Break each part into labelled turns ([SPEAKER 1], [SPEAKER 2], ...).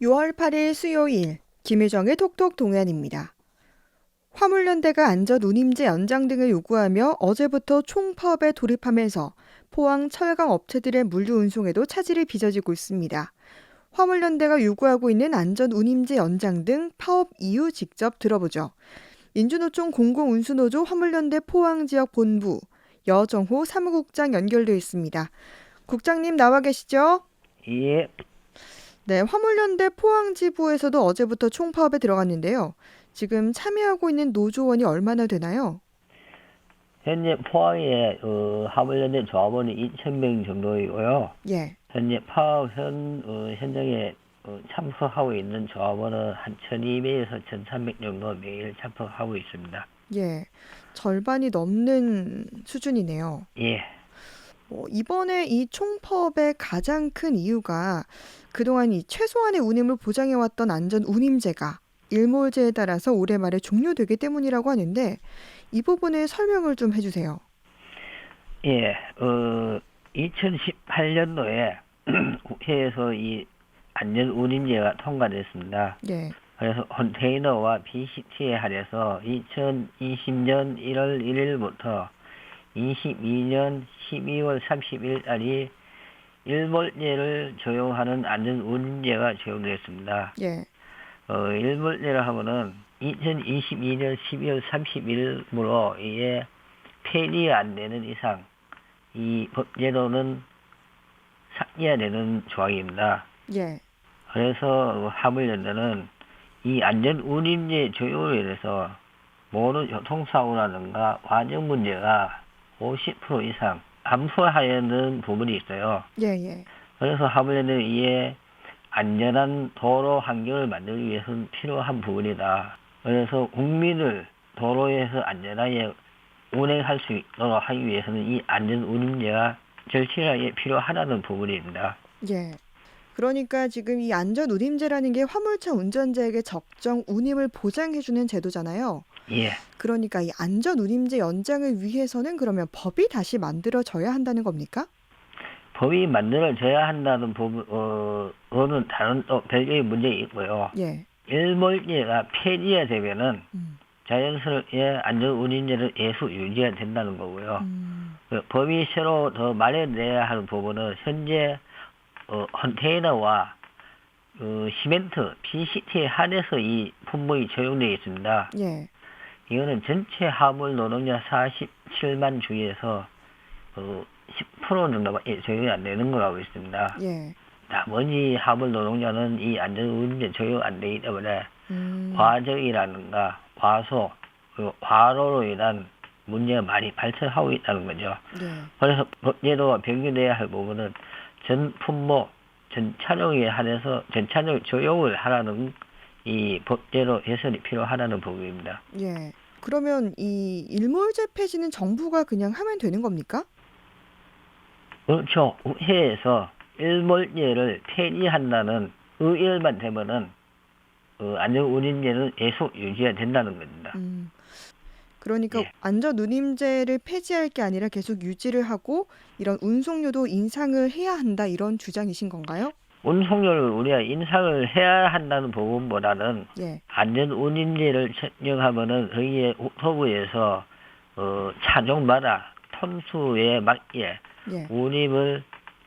[SPEAKER 1] 6월 8일 수요일 김혜정의 톡톡 동안입니다. 화물연대가 안전 운임제 연장 등을 요구하며 어제부터 총파업에 돌입하면서 포항 철강 업체들의 물류 운송에도 차질이 빚어지고 있습니다. 화물연대가 요구하고 있는 안전 운임제 연장 등 파업 이유 직접 들어보죠. 민주노총 공공운수노조 화물연대 포항 지역 본부 여정호 사무국장 연결돼 있습니다. 국장님 나와 계시죠?
[SPEAKER 2] 예,
[SPEAKER 1] 네, 화물연대 포항지부에서도 어제부터 총파업에 들어갔는데요. 지금 참여하고 있는 노조원이 얼마나 되나요?
[SPEAKER 2] 현재 포항에 어, 화물연대 조합원이 2,000명 정도이고요.
[SPEAKER 1] 예,
[SPEAKER 2] 현재 파업 현, 어, 현장에 어, 참석하고 있는 조합원은 한 1,200에서 1,300 정도 매일 참석하고 있습니다.
[SPEAKER 1] 예. 절반이 넘는 수준이네요.
[SPEAKER 2] 예,
[SPEAKER 1] 어, 이번에 이 총파업의 가장 큰 이유가 그동안 이 최소한의 운임을 보장해왔던 안전 운임제가 일몰제에 따라서 올해 말에 종료되기 때문이라고 하는데 이 부분을 설명을 좀 해주세요.
[SPEAKER 2] 예, 어, 2018년도에 국회에서 이 안전 운임제가 통과됐습니다.
[SPEAKER 1] 예,
[SPEAKER 2] 그래서 컨테이너와 BCT에 한해서 2020년 1월 1일부터 22년 12월 30일까지 일몰제를 적용하는 안전 운임제가 적용됐습니다.
[SPEAKER 1] 예,
[SPEAKER 2] 어, 일몰제를 하면은 2022년 12월 30일부로 이게 폐기 안 되는 이상 이 법제도는 삭제가 되는 조항입니다.
[SPEAKER 1] 예,
[SPEAKER 2] 그래서 화물연대는 이 안전 운임제 적용으로 인해서 모든 교통사고라든가 과정 문제가 50% 이상 감소하는 부분이 있어요.
[SPEAKER 1] 예, 예,
[SPEAKER 2] 그래서 화물연대는 이에 안전한 도로 환경을 만들기 위해서는 필요한 부분이다. 그래서 국민을 도로에서 안전하게 운행할 수 있도록 하기 위해서는 이 안전 운임제가 절실하게 필요하다는 부분입니다.
[SPEAKER 1] 예. 그러니까 지금 이 안전 운임제라는 게 화물차 운전자에게 적정 운임을 보장해주는 제도잖아요.
[SPEAKER 2] 예.
[SPEAKER 1] 그러니까 이 안전 운임제 연장을 위해서는 그러면 법이 다시 만들어져야 한다는 겁니까?
[SPEAKER 2] 법이 만들어져야 한다는 부분, 어, 다른 또 별개의 문제가 있고요.
[SPEAKER 1] 예.
[SPEAKER 2] 일몰제가 폐지가 되면은
[SPEAKER 1] 음,
[SPEAKER 2] 자연스럽게 안전 운임제를 계속 유지가 된다는 거고요.
[SPEAKER 1] 음,
[SPEAKER 2] 그 법이 새로 더 마련돼야 하는 부분은 현재 어, 컨테이너와 어, 시멘트, PCT에 한해서 이 품목이 적용되어 있습니다.
[SPEAKER 1] 예.
[SPEAKER 2] 이거는 전체 화물 노동자 47만 주에서 어, 10% 정도밖에 적용이 안 되는 거라고 있습니다.
[SPEAKER 1] 예.
[SPEAKER 2] 나머지 화물 노동자는 이 안전운임제 적용 안 되기 때문에
[SPEAKER 1] 음,
[SPEAKER 2] 과적이라든가 과소, 그리고 과로로 인한 문제가 많이 발생하고 있다는 거죠.
[SPEAKER 1] 예.
[SPEAKER 2] 그래서 법제도가 변경돼야 할 부분은 전 품목, 전 차종에 한해서 전 차종 적용을 하라는 이 법제도 개선이 필요하다는 부분입니다.
[SPEAKER 1] 예. 그러면 이 일몰제 폐지는 정부가 그냥 하면 되는 겁니까?
[SPEAKER 2] 그렇죠. 국회에서 일몰제를 폐지한다는 의결만 되면은 어, 안전운임제는 계속 유지가 된다는 겁니다.
[SPEAKER 1] 음. 그러니까
[SPEAKER 2] 예.
[SPEAKER 1] 안전 운임제를 폐지할 게 아니라 계속 유지를 하고 이런 운송료도 인상을 해야 한다 이런 주장이신 건가요?
[SPEAKER 2] 운송료를 우리가 인상을 해야 한다는 부분보다는
[SPEAKER 1] 예.
[SPEAKER 2] 안전 운임제를 책정하면은 거기에 국토부에서 어, 차종마다 톤수에 맞게
[SPEAKER 1] 예.
[SPEAKER 2] 운임을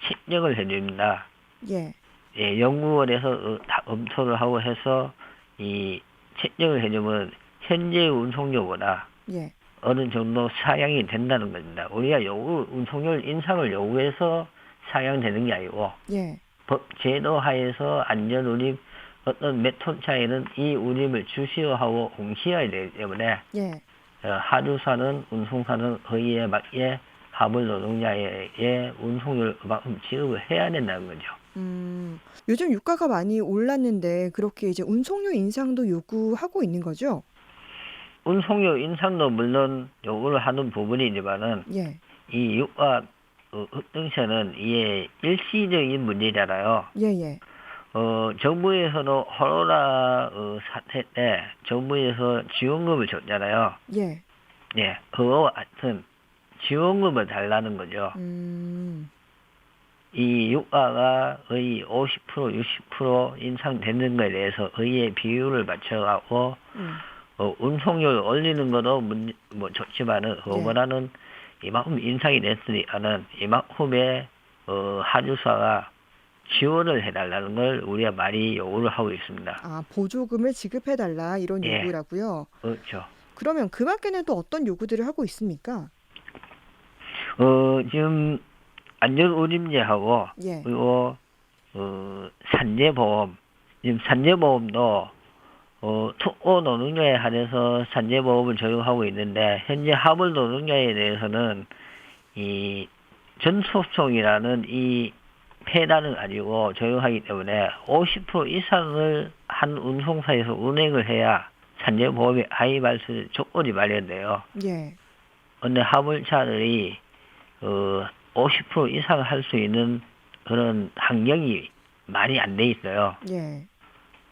[SPEAKER 2] 책정을 해줍니다.
[SPEAKER 1] 예.
[SPEAKER 2] 예, 연구원에서 어, 다 검토를 하고 해서 이 책정을 해주면 현재 운송료보다
[SPEAKER 1] 예.
[SPEAKER 2] 어느 정도 상향이 된다는 겁니다. 우리가 요구 운송료 인상을 요구해서 상향되는 게 아니고
[SPEAKER 1] 예.
[SPEAKER 2] 법 제도 하에서 안전 운임 어떤 몇톤 차이는 이 운임을 주시오 하고 공시해야 되기 때문에
[SPEAKER 1] 예.
[SPEAKER 2] 어, 하주사는 운송사는 거기에 맞게 화물 노동자에게 운송료를 그만큼 지급을 해야 된다는 거죠.
[SPEAKER 1] 음. 요즘 유가가 많이 올랐는데 그렇게 이제 운송료 인상도 요구하고 있는 거죠?
[SPEAKER 2] 운송료 인상도 물론 요구를 하는 부분이지만은
[SPEAKER 1] 예.
[SPEAKER 2] 이 유가 어, 급등세는 이게 일시적인 문제잖아요.
[SPEAKER 1] 예, 예.
[SPEAKER 2] 어, 정부에서도 코로나 어, 사태 때 정부에서 지원금을 줬잖아요.
[SPEAKER 1] 예.
[SPEAKER 2] 예, 그거와 같은 지원금을 달라는 거죠.
[SPEAKER 1] 음.
[SPEAKER 2] 이 유가가 거의 50% 60% 인상되는 것에 대해서 의의 비율을 맞춰가고
[SPEAKER 1] 음.
[SPEAKER 2] 어, 운송료를 올리는 것도 문, 뭐 좋지만은 그거보다는 이만큼 인상이 됐으니까는 이만큼의 어, 한유사가 지원을 해달라는 걸 우리가 많이 요구를 하고 있습니다.
[SPEAKER 1] 아, 보조금을 지급해 달라 이런
[SPEAKER 2] 예.
[SPEAKER 1] 요구라고요.
[SPEAKER 2] 그렇죠.
[SPEAKER 1] 그러면 그 밖에는 또 어떤 요구들을 하고 있습니까?
[SPEAKER 2] 어, 지금 안전운임제하고
[SPEAKER 1] 예.
[SPEAKER 2] 그리고 어, 산재보험 지금 산재보험도 어, 특호 노동자에 한해서 산재보험을 적용하고 있는데 현재 하물 노동자에 대해서는 이 전소송이라는 이 폐단을 가지고 적용하기 때문에 50% 이상을 한 운송사에서 운행을 해야 산재보험에 가입할 수 있는 조건이 마련돼요.
[SPEAKER 1] 예.
[SPEAKER 2] 근데 화물차들이 어, 50% 이상 할수 있는 그런 환경이 많이 안 돼 있어요.
[SPEAKER 1] 예.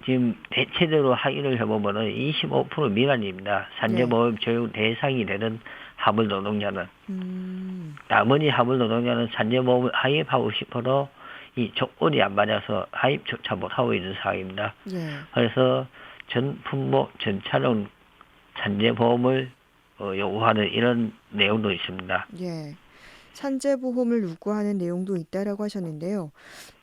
[SPEAKER 2] 지금 대체대로 하기를 해보면은 25% 미만입니다. 산재보험 적용 대상이 되는 화물 노동자는
[SPEAKER 1] 음.
[SPEAKER 2] 나머지 화물 노동자는 산재보험을 가입하고 싶어도 이 조건이 안 맞아서 가입조차 못하고 있는 상황입니다.
[SPEAKER 1] 예.
[SPEAKER 2] 그래서 전 품목 전 차량 산재보험을 어, 요구하는 이런 내용도 있습니다.
[SPEAKER 1] 예. 산재 보험을 요구하는 내용도 있다라고 하셨는데요.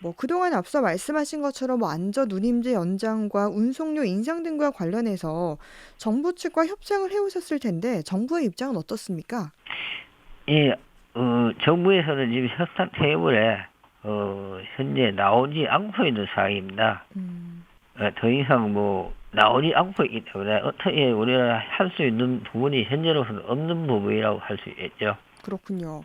[SPEAKER 1] 뭐 그동안 앞서 말씀하신 것처럼 뭐 안전 운임제 연장과 운송료 인상 등과 관련해서 정부 측과 협상을 해오셨을 텐데 정부의 입장은 어떻습니까?
[SPEAKER 2] 예, 어, 정부에서는 지금 협상 테이블에 어, 현재 나오지 않고 있는 상황입니다.
[SPEAKER 1] 음.
[SPEAKER 2] 어, 더 이상 뭐 나오지 않고 있기 때문에 어떻게 우리가 할 수 있는 부분이 현재로서는 없는 부분이라고 할 수 있겠죠.
[SPEAKER 1] 그렇군요.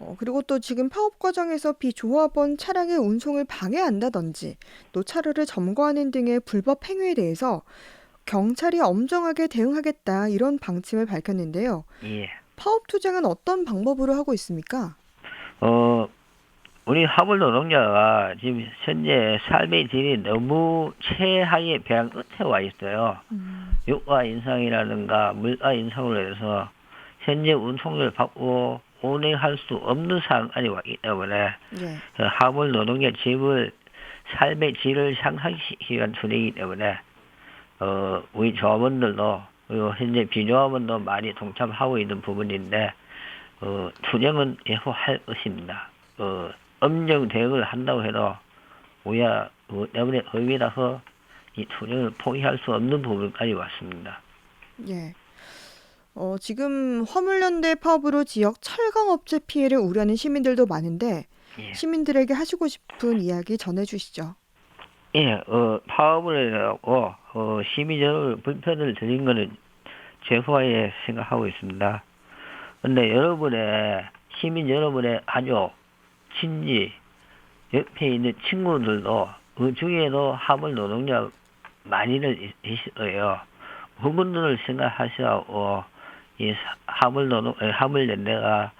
[SPEAKER 1] 어, 그리고 또 지금 파업 과정에서 비조합원 차량의 운송을 방해한다든지 또 차로를 점거하는 등의 불법 행위에 대해서 경찰이 엄정하게 대응하겠다 이런 방침을 밝혔는데요.
[SPEAKER 2] 예.
[SPEAKER 1] 파업 투쟁은 어떤 방법으로 하고 있습니까?
[SPEAKER 2] 어, 우리 화물 노동자가 지금 현재 삶의 질이 너무 최하의 배양 끝에 와 있어요. 유가 인상이라든가 물가 인상으로 해서 현재 운송료를 받고 운행할 수 없는 상황까지 왔기 때문에
[SPEAKER 1] 예.
[SPEAKER 2] 그 화물 노동자 집을 삶의 질을 향상시키기 위한 투쟁이기 때문에 어, 우리 조합원들도 그리고 현재 비조합원도 많이 동참하고 있는 부분인데 어, 투쟁은 예후할 것입니다. 어, 엄정 대응을 한다고 해도 우리가 그 때문에 의미라서 이 투쟁을 포기할 수 없는 부분까지 왔습니다.
[SPEAKER 1] 예. 어, 지금 화물연대 파업으로 지역 철강업체 피해를 우려하는 시민들도 많은데
[SPEAKER 2] 예.
[SPEAKER 1] 시민들에게 하시고 싶은 이야기 전해주시죠.
[SPEAKER 2] 예, 어, 파업을 해갖고, 어, 시민 여러분 불편을 드린 거는 죄후하게 생각하고 있습니다. 근데 여러분의, 시민 여러분의 가족, 친지, 옆에 있는 친구들도, 그 중에도 화물 노동자 많이들 있- 있어요. 그분들을 생각하시고, 이 사- 화물 노동, 에, 화물 연대가,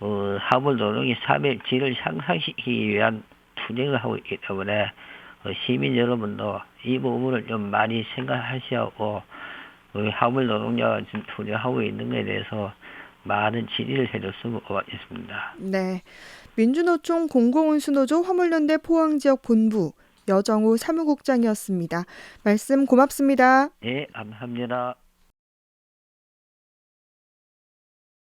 [SPEAKER 2] 어, 화물 노동의 삶의 질을 향상시키기 위한 투쟁을 하고 있기 때문에, 어, 시민 여러분도 이 부분을 좀 많이 생각하시고 우리 화물 노동자가 지금 투쟁하고 있는 것에 대해서 많은 질의를 해줬으면 고맙겠습니다.
[SPEAKER 1] 네. 민주노총 공공운수노조 화물연대 포항지역 본부 여정우 사무국장이었습니다. 말씀 고맙습니다.
[SPEAKER 2] 예, 감사합니다.